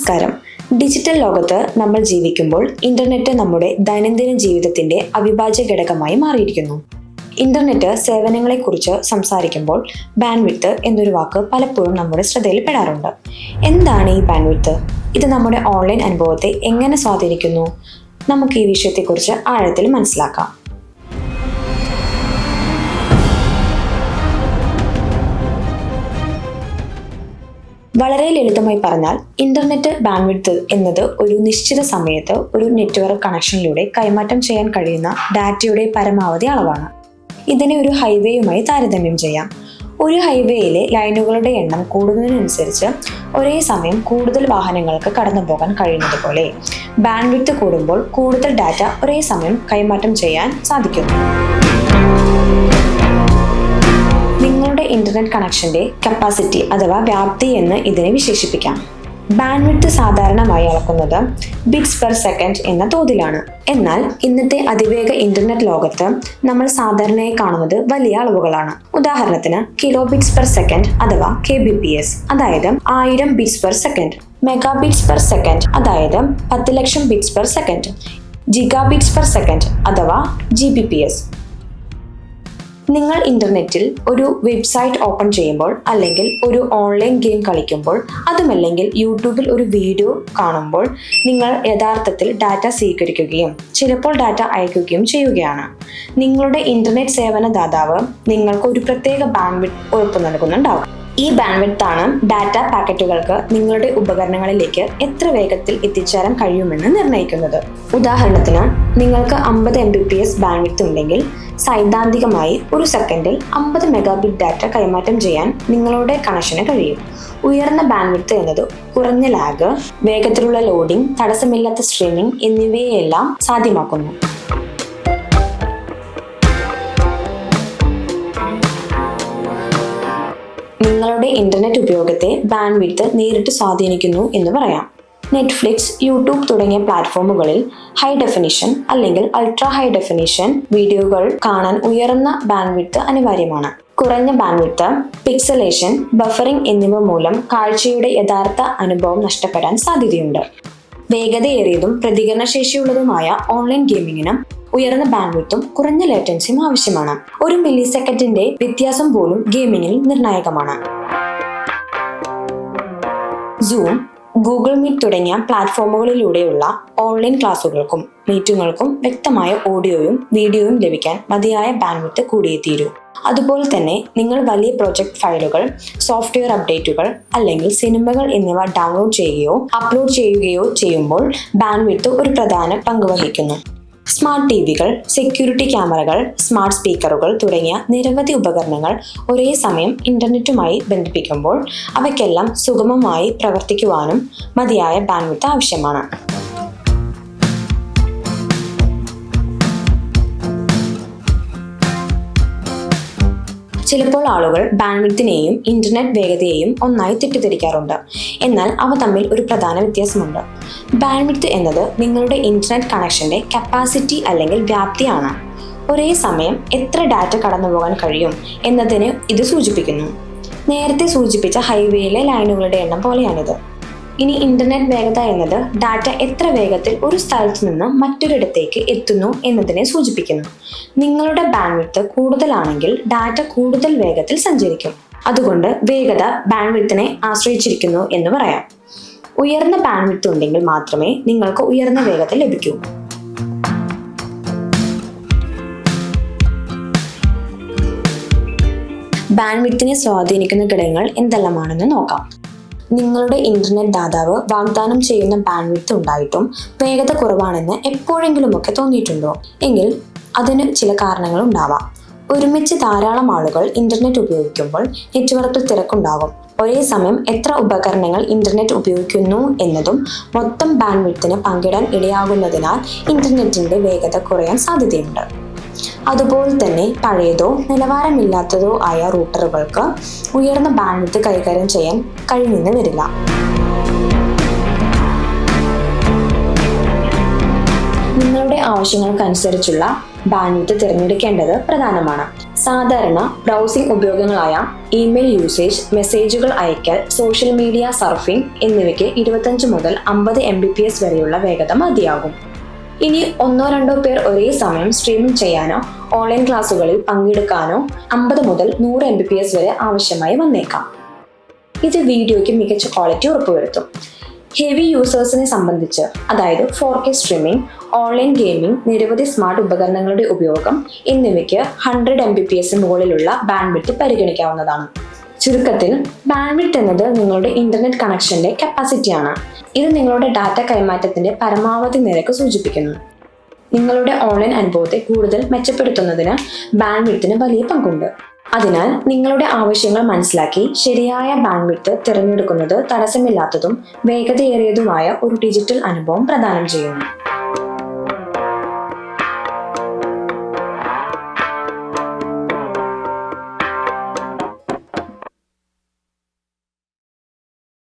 നമസ്കാരം. ഡിജിറ്റൽ ലോകത്ത് നമ്മൾ ജീവിക്കുമ്പോൾ ഇന്റർനെറ്റ് നമ്മുടെ ദൈനംദിന ജീവിതത്തിന്റെ അവിഭാജ്യ ഘടകമായി മാറിയിരിക്കുന്നു. ഇന്റർനെറ്റ് സേവനങ്ങളെക്കുറിച്ച് സംസാരിക്കുമ്പോൾ ബാൻവിത്ത് എന്നൊരു വാക്ക് പലപ്പോഴും നമ്മുടെ ശ്രദ്ധയിൽപ്പെടാറുണ്ട്. എന്താണ് ഈ ബാൻവിത്ത് ഇത് നമ്മുടെ ഓൺലൈൻ അനുഭവത്തെ എങ്ങനെ സ്വാധീനിക്കുന്നു? നമുക്ക് ഈ വിഷയത്തെക്കുറിച്ച് ആഴത്തിൽ മനസ്സിലാക്കാം. വളരെ ലളിതമായി പറഞ്ഞാൽ ഇന്റർനെറ്റ് ബാൻഡ്വിഡ്ത്ത് എന്നത് ഒരു നിശ്ചിത സമയത്ത് ഒരു നെറ്റ്വർക്ക് കണക്ഷനിലൂടെ കൈമാറ്റം ചെയ്യാൻ കഴിയുന്ന ഡാറ്റയുടെ പരമാവധി അളവാണ്. ഇതിനെ ഒരു ഹൈവേയുമായി താരതമ്യം ചെയ്യാം. ഒരു ഹൈവേയിലെ ലൈനുകളുടെ എണ്ണം കൂടുന്നതിനനുസരിച്ച് ഒരേ സമയം കൂടുതൽ വാഹനങ്ങൾക്ക് കടന്നു പോകാൻ കഴിയുന്നത് പോലെ ബാൻഡ്വിഡ്ത്ത് കൂടുമ്പോൾ കൂടുതൽ ഡാറ്റ ഒരേ സമയം കൈമാറ്റം ചെയ്യാൻ സാധിക്കുന്നു. ഇന്റർനെറ്റ് കണക്ഷന്റെ കപ്പാസിറ്റി അഥവാ വ്യാപ്തി എന്ന് ഇതിനെ വിശേഷിപ്പിക്കാം. ബാൻഡ്വിഡ്ത്ത് സാധാരണമായി അളക്കുന്നത് ബിറ്റ്സ് പെർ സെക്കൻഡ് എന്ന തോതിലാണ്. എന്നാൽ ഇന്നത്തെ അതിവേഗ ഇന്റർനെറ്റ് ലോകത്ത് നമ്മൾ സാധാരണയായി കാണുന്നത് വലിയ അളവുകളാണ്. ഉദാഹരണത്തിന് കിലോ ബിറ്റ്സ് പെർ സെക്കൻഡ് അഥവാ കെ ബി പി എസ് അതായത് ആയിരം bits per second mega bits per second അതായത് പത്ത് ലക്ഷം bits per second giga bits per second അഥവാ ജി ബി പി എസ് നിങ്ങൾ ഇന്റർനെറ്റിൽ ഒരു വെബ്സൈറ്റ് ഓപ്പൺ ചെയ്യുമ്പോൾ അല്ലെങ്കിൽ ഒരു ഓൺലൈൻ ഗെയിം കളിക്കുമ്പോൾ അതുമല്ലെങ്കിൽ യൂട്യൂബിൽ ഒരു വീഡിയോ കാണുമ്പോൾ നിങ്ങൾ യഥാർത്ഥത്തിൽ ഡാറ്റ സ്വീകരിക്കുകയും ചിലപ്പോൾ ഡാറ്റ അയക്കുകയും ചെയ്യുകയാണ്. നിങ്ങളുടെ ഇന്റർനെറ്റ് സേവന ദാതാവ് നിങ്ങൾക്ക് ഒരു പ്രത്യേക ബാൻഡ് ഉറപ്പ് നൽകുന്നുണ്ടാവും. ഈ ബാൻഡ്വിഡ്ത്ത് ആണ് ഡാറ്റ പാക്കറ്റുകൾക്ക് നിങ്ങളുടെ ഉപകരണങ്ങളിലേക്ക് എത്ര വേഗത്തിൽ എത്തിച്ചേരാൻ കഴിയുമെന്ന് നിർണയിക്കുന്നത്. ഉദാഹരണത്തിന് നിങ്ങൾക്ക് അമ്പത് M B P S bandwidth ഉണ്ടെങ്കിൽ സൈദ്ധാന്തികമായി ഒരു സെക്കൻഡിൽ അമ്പത് മെഗാബിറ്റ് ഡാറ്റ കൈമാറ്റം ചെയ്യാൻ നിങ്ങളുടെ കണക്ഷന് കഴിയും. ഉയർന്ന ബാൻഡ്വിഡ്ത്ത് എന്നത് കുറഞ്ഞ ലാഗ് വേഗത്തിലുള്ള ലോഡിംഗ് തടസ്സമില്ലാത്ത സ്ട്രീമിംഗ് എന്നിവയെല്ലാം സാധ്യമാക്കുന്നു. നിങ്ങളുടെ ഇന്റർനെറ്റ് ഉപയോഗത്തെ ബാൻഡ് ബാൻഡ്വിഡ്ത്ത് നേരിട്ട് സ്വാധീനിക്കുന്നു എന്ന് പറയാം. നെറ്റ്ഫ്ലിക്സ് യൂട്യൂബ് തുടങ്ങിയ പ്ലാറ്റ്ഫോമുകളിൽ ഹൈ ഡെഫിനിഷൻ അല്ലെങ്കിൽ അൾട്രാ ഹൈ ഡെഫിനിഷൻ വീഡിയോകൾ കാണാൻ ഉയർന്ന ബാൻഡ് ബാൻഡ്വിഡ്ത്ത് അനിവാര്യമാണ്. കുറഞ്ഞ ബാൻഡ്വിഡ്ത്ത് പിക്സലേഷൻ ബഫറിംഗ് എന്നിവ മൂലം കാഴ്ചയുടെ യഥാർത്ഥ അനുഭവം നഷ്ടപ്പെടാൻ സാധ്യതയുണ്ട്. വേഗതയേറിയതും പ്രതികരണശേഷിയുള്ളതുമായ ഓൺലൈൻ ഗെയിമിങ്ങിനും ഉയർന്ന ബാൻഡ്വിത്തും കുറഞ്ഞ ലേറ്റൻസിയും ആവശ്യമാണ്. ഒരു മില്ലി സെക്കൻഡിന്റെ വ്യത്യാസം പോലും ഗെയിമിങ്ങിൽ നിർണായകമാണ്. സൂം ഗൂഗിൾ മീറ്റ് തുടങ്ങിയ പ്ലാറ്റ്ഫോമുകളിലൂടെയുള്ള ഓൺലൈൻ ക്ലാസുകൾക്കും മീറ്റിങ്ങുകൾക്കും വ്യക്തമായ ഓഡിയോയും വീഡിയോയും ലഭിക്കാൻ മതിയായ ബാൻഡ്വിത്ത് കൂടിയേ അതുപോലെ തന്നെ നിങ്ങൾ വലിയ പ്രൊജക്ട് ഫയലുകൾ സോഫ്റ്റ്വെയർ അപ്ഡേറ്റുകൾ അല്ലെങ്കിൽ സിനിമകൾ എന്നിവ ഡൗൺലോഡ് ചെയ്യുകയോ അപ്ലോഡ് ചെയ്യുകയോ ചെയ്യുമ്പോൾ ബാൻഡ്വിത്ത് ഒരു പ്രധാന പങ്ക് വഹിക്കുന്നു. സ്മാർട്ട് ടി വികൾ സെക്യൂരിറ്റി ക്യാമറകൾ സ്മാർട്ട് സ്പീക്കറുകൾ തുടങ്ങിയ നിരവധി ഉപകരണങ്ങൾ ഒരേ സമയം ഇന്റർനെറ്റുമായി ബന്ധിപ്പിക്കുമ്പോൾ അവയ്ക്കെല്ലാം സുഗമമായി പ്രവർത്തിക്കുവാനും മതിയായ ബാൻഡ്വിഡ്ത്ത് ആവശ്യമാണ്. ചിലപ്പോൾ ആളുകൾ ബാൻഡ്വിഡ്ത്തിനെയും ഇന്റർനെറ്റ് വേഗതയെയും ഒന്നായി തെറ്റിദ്ധരിക്കാറുണ്ട്. എന്നാൽ അവ തമ്മിൽ ഒരു പ്രധാന വ്യത്യാസമുണ്ട്. ബാൻഡ്വിഡ്ത്ത് എന്നത് നിങ്ങളുടെ ഇന്റർനെറ്റ് കണക്ഷന്റെ കപ്പാസിറ്റി അല്ലെങ്കിൽ വ്യാപ്തിയാണ്. ഒരേ സമയം എത്ര ഡാറ്റ കടന്നുപോകാൻ കഴിയും എന്നതിന് ഇത് സൂചിപ്പിക്കുന്നു. നേരത്തെ സൂചിപ്പിച്ച ഹൈവേയിലെ ലൈനുകളുടെ എണ്ണം പോലെയാണിത്. ഇനി ഇന്റർനെറ്റ് വേഗത എന്നത് ഡാറ്റ എത്ര വേഗത്തിൽ ഒരു സ്ഥലത്ത് നിന്ന് മറ്റൊരിടത്തേക്ക് എത്തുന്നു എന്നതിനെ സൂചിപ്പിക്കുന്നു. നിങ്ങളുടെ ബാൻഡ്വിഡ്ത്ത് കൂടുതലാണെങ്കിൽ ഡാറ്റ കൂടുതൽ വേഗത്തിൽ സഞ്ചരിക്കും. അതുകൊണ്ട് വേഗത ബാൻഡ്വിഡ്ത്തിനെ ആശ്രയിച്ചിരിക്കുന്നു എന്ന് പറയാം. ഉയർന്ന ബാൻഡ്വിഡ്ത്ത് ഉണ്ടെങ്കിൽ മാത്രമേ നിങ്ങൾക്ക് ഉയർന്ന വേഗത ലഭിക്കൂ. ബാൻഡ്വിഡ്ത്തിനെ സ്വാധീനിക്കുന്ന ഘടകങ്ങൾ എന്തെല്ലാമാണെന്ന് നോക്കാം. നിങ്ങളുടെ ഇന്റർനെറ്റ് ദാതാവ് വാഗ്ദാനം ചെയ്യുന്ന ബാൻഡ്വിഡ്ത്ത് ഉണ്ടായിട്ടും വേഗത കുറവാണെന്ന് എപ്പോഴെങ്കിലുമൊക്കെ തോന്നിയിട്ടുണ്ടോ? എങ്കിൽ അതിന് ചില കാരണങ്ങൾ ഉണ്ടാവാം. ഒരുമിച്ച് ധാരാളം ആളുകൾ ഇന്റർനെറ്റ് ഉപയോഗിക്കുമ്പോൾ നെറ്റ്വർക്കിൽ തിരക്കുണ്ടാകും. ഒരേ സമയം എത്ര ഉപകരണങ്ങൾ ഇന്റർനെറ്റ് ഉപയോഗിക്കുന്നു എന്നതും മൊത്തം ബാൻഡ്വിഡ്ത്തിന് പങ്കിടാൻ ഇടയാകുന്നതിനാൽ ഇന്റർനെറ്റിന്റെ വേഗത കുറയാൻ സാധ്യതയുണ്ട്. അതുപോലെ തന്നെ പഴയതോ നിലവാരമില്ലാത്തതോ ആയ റൂട്ടറുകൾക്ക് ഉയർന്ന ബാൻഡ്വിഡ്ത്ത് കൈകാര്യം ചെയ്യാൻ കഴിഞ്ഞെന്ന് വരില്ല. നിങ്ങളുടെ ആവശ്യങ്ങൾക്കനുസരിച്ചുള്ള ബാൻഡ്വിഡ്ത്ത് തിരഞ്ഞെടുക്കേണ്ടത് പ്രധാനമാണ്. സാധാരണ ബ്രൗസിംഗ് ഉപയോഗങ്ങളായ ഇമെയിൽ യൂസേജ് മെസ്സേജുകൾ അയക്കൽ സോഷ്യൽ മീഡിയ സർഫിംഗ് എന്നിവയ്ക്ക് ഇരുപത്തഞ്ച് മുതൽ അമ്പത് എം ബി പി എസ് വരെയുള്ള വേഗത മതിയാകും. ഇനി ഒന്നോ രണ്ടോ പേർ ഒരേ സമയം സ്ട്രീമിംഗ് ചെയ്യാനോ ഓൺലൈൻ ക്ലാസ്സുകളിൽ പങ്കെടുക്കാനോ അമ്പത് മുതൽ നൂറ് എം ബി പി എസ് വരെ ആവശ്യമായി വന്നേക്കാം. ഇത് വീഡിയോയ്ക്ക് മികച്ച ക്വാളിറ്റി ഉറപ്പുവരുത്തും. ഹെവി യൂസേഴ്സിനെ സംബന്ധിച്ച് അതായത് four K streaming online gaming നിരവധി സ്മാർട്ട് ഉപകരണങ്ങളുടെ ഉപയോഗം എന്നിവയ്ക്ക് ഹൺഡ്രഡ് എം ബി പി എസിന് മുകളിലുള്ള ബാൻഡ്വിഡ്ത്ത് പരിഗണിക്കാവുന്നതാണ്. ചുരുക്കത്തിൽ ബാൻഡ്വിഡ്ത്ത് എന്നത് നിങ്ങളുടെ ഇന്റർനെറ്റ് കണക്ഷന്റെ കപ്പാസിറ്റിയാണ് ഇത് നിങ്ങളുടെ ഡാറ്റ കൈമാറ്റത്തിന്റെ പരമാവധി നിരക്ക് സൂചിപ്പിക്കുന്നു. നിങ്ങളുടെ ഓൺലൈൻ അനുഭവത്തെ കൂടുതൽ മെച്ചപ്പെടുത്തുന്നതിന് ബാൻഡ്വിഡ്ത്തിന് വലിയ പങ്കുണ്ട്. അതിനാൽ നിങ്ങളുടെ ആവശ്യങ്ങൾ മനസ്സിലാക്കി ശരിയായ ബാൻഡ്വിഡ്ത്ത് തിരഞ്ഞെടുക്കുന്നത് തടസ്സമില്ലാത്തതും വേഗതയേറിയതുമായ ഒരു ഡിജിറ്റൽ അനുഭവം പ്രദാനം ചെയ്യുന്നു.